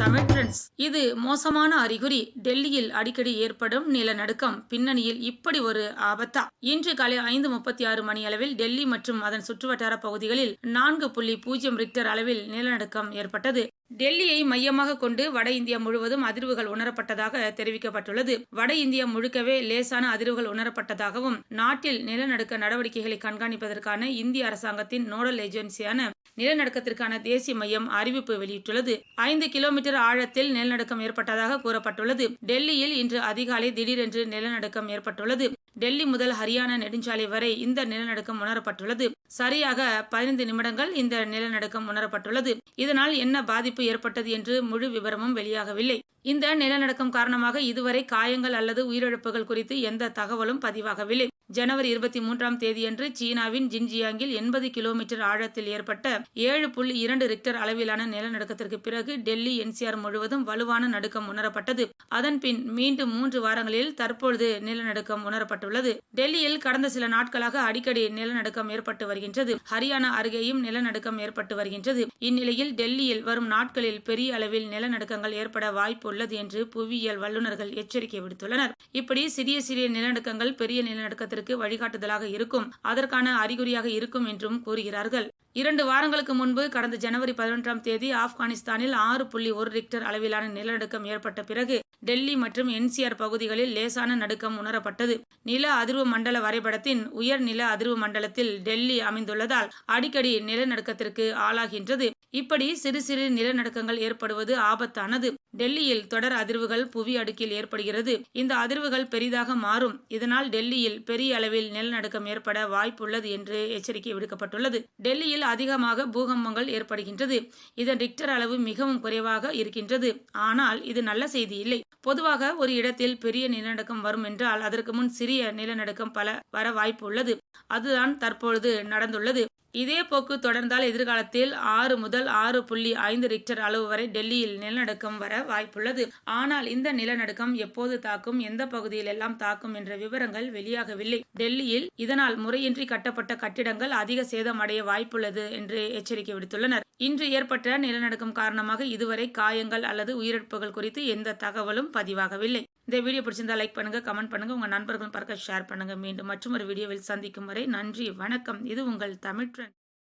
Tamil trends இது மோசமான அறிகுறி. டெல்லியில் அடிக்கடி ஏற்படும் நிலநடுக்கம். பின்னணியில் இப்படி ஒரு ஆபத்தா? இன்று காலை ஐந்து முப்பத்தி ஆறு மணி அளவில் டெல்லி மற்றும் அதன் சுற்றுவட்டார பகுதிகளில் நான்கு புள்ளி பூஜ்ஜியம் ரிக்டர் அளவில் நிலநடுக்கம் ஏற்பட்டது. டெல்லியை மையமாக கொண்டு வட இந்தியா முழுவதும் அதிர்வுகள் உணரப்பட்டதாக தெரிவிக்கப்பட்டுள்ளது. வட இந்தியா முழுக்கவே லேசான அதிர்வுகள் உணரப்பட்டதாகவும் நாட்டில் நிலநடுக்க நடவடிக்கைகளை கண்காணிப்பதற்கான இந்திய அரசாங்கத்தின் நோடல் ஏஜென்சியான நிலநடுக்கத்திற்கான தேசிய மையம் அறிவிப்பு வெளியிட்டுள்ளது. ஐந்து கிலோமீட்டர் ஆழத்தில் நிலநடுக்கம் ஏற்பட்டதாக கூறப்பட்டுள்ளது. டெல்லியில் இன்று அதிகாலை திடீரென்று நிலநடுக்கம் ஏற்பட்டுள்ளது. டெல்லி முதல் ஹரியானா நெடுஞ்சாலை வரை இந்த நிலநடுக்கம் உணரப்பட்டுள்ளது. சரியாக பதினைந்து நிமிடங்கள் இந்த நிலநடுக்கம் உணரப்பட்டுள்ளது. இதனால் என்ன பாதிப்பு ஏற்பட்டது என்று முழு விவரமும் வெளியாகவில்லை. இந்த நிலநடுக்கம் காரணமாக இதுவரை காயங்கள் அல்லது உயிரிழப்புகள் குறித்து எந்த தகவலும் பதிவாகவில்லை. ஜனவரி இருபத்தி மூன்றாம் தேதியன்று சீனாவின் ஜின்ஜியாங்கில் எண்பது கிலோமீட்டர் ஆழத்தில் ஏற்பட்ட ஏழு புள்ளி இரண்டு ரிக்டர் அளவிலான நிலநடுக்கத்திற்கு பிறகு டெல்லி என்சிஆர் முழுவதும் வலுவான நடுக்கம் உணரப்பட்டது. அதன்பின் மீண்டும் மூன்று வாரங்களில் தற்பொழுது நிலநடுக்கம் உணரப்பட்டுள்ளது. டெல்லியில் கடந்த சில நாட்களாக அடிக்கடி நிலநடுக்கம் ஏற்பட்டு வருகின்றது. ஹரியானா அருகேயும் நிலநடுக்கம் ஏற்பட்டு வருகின்றது. இந்நிலையில் டெல்லியில் வரும் நாட்களில் பெரிய அளவில் நிலநடுக்கங்கள் ஏற்பட வாய்ப்பு உள்ளது என்று புவியியல் வல்லுநர்கள் எச்சரிக்கை விடுத்துள்ளனர். இப்படி சிறிய சிறிய நிலநடுக்கங்கள் பெரிய நிலநடுக்கத்திற்கு வழிகாட்டுதலாக இருக்கும் அதற்கான அறிகுறியாக இருக்கும் என்றும் கூறுகிறார்கள். இரண்டு வாரங்களுக்கு முன்பு கடந்த ஜனவரி பதினொன்றாம் தேதி ஆப்கானிஸ்தானில் ஆறு புள்ளி ஒரு ரிக்டர் அளவிலான நிலநடுக்கம் ஏற்பட்ட பிறகு டெல்லி மற்றும் என்சிஆர் பகுதிகளில் லேசான நடுக்கம் உணரப்பட்டது. நில அதிர்வு மண்டல வரைபடத்தின் உயர் நில அதிர்வு மண்டலத்தில் டெல்லி அமைந்துள்ளதால் அடிக்கடி நிலநடுக்கத்திற்கு ஆளாகின்றது. இப்படி சிறு சிறு நிலநடுக்கங்கள் ஏற்படுவது ஆபத்தானது. டெல்லியில் தொடர் அதிர்வுகள் புவி அடுக்கில் ஏற்படுகிறது. இந்த அதிர்வுகள் பெரிதாக மாறும். இதனால் டெல்லியில் பெரிய அளவில் நிலநடுக்கம் ஏற்பட வாய்ப்புள்ளது என்று எச்சரிக்கை விடுக்கப்பட்டுள்ளது. டெல்லியில் அதிகமாக பூகம்பங்கள் ஏற்படுகின்றது. இதன் ரிக்டர் அளவு மிகவும் குறைவாக இருக்கின்றது. ஆனால் இது நல்ல செய்தி இல்லை. பொதுவாக ஒரு இடத்தில் பெரிய நிலநடுக்கம் வரும் என்றால் அதற்கு முன் சிறிய நிலநடுக்கம் பல வர வாய்ப்பு உள்ளது. அதுதான் தற்பொழுது நடந்துள்ளது. இதே போக்கு தொடர்ந்தால் எதிர்காலத்தில் ஆறு முதல் ஆறு புள்ளி ஐந்து ரிக்டர் அளவு வரை டெல்லியில் நிலநடுக்கம் வர வாய்ப்புள்ளது. ஆனால் இந்த நிலநடுக்கம் எப்போது தாக்கும் எந்த பகுதியில் எல்லாம் தாக்கும் என்ற விவரங்கள் வெளியாகவில்லை. டெல்லியில் இதனால் முறையின்றி கட்டப்பட்ட கட்டிடங்கள் அதிக சேதம் அடைய வாய்ப்புள்ளது என்று எச்சரிக்கை விடுத்துள்ளனர். இன்று ஏற்பட்ட நிலநடுக்கம் காரணமாக இதுவரை காயங்கள் அல்லது உயிரிழப்புகள் குறித்து எந்த தகவலும் பதிவாகவில்லை. இந்த வீடியோ பிடிச்சிருந்தா லைக் பண்ணுங்க கமெண்ட் பண்ணுங்க உங்க நண்பர்களும் பார்க்க ஷேர் பண்ணுங்க. மீண்டும் மற்றும் ஒரு வீடியோவில் சந்திக்கும் வரை நன்றி வணக்கம். இது உங்கள் தமிழ்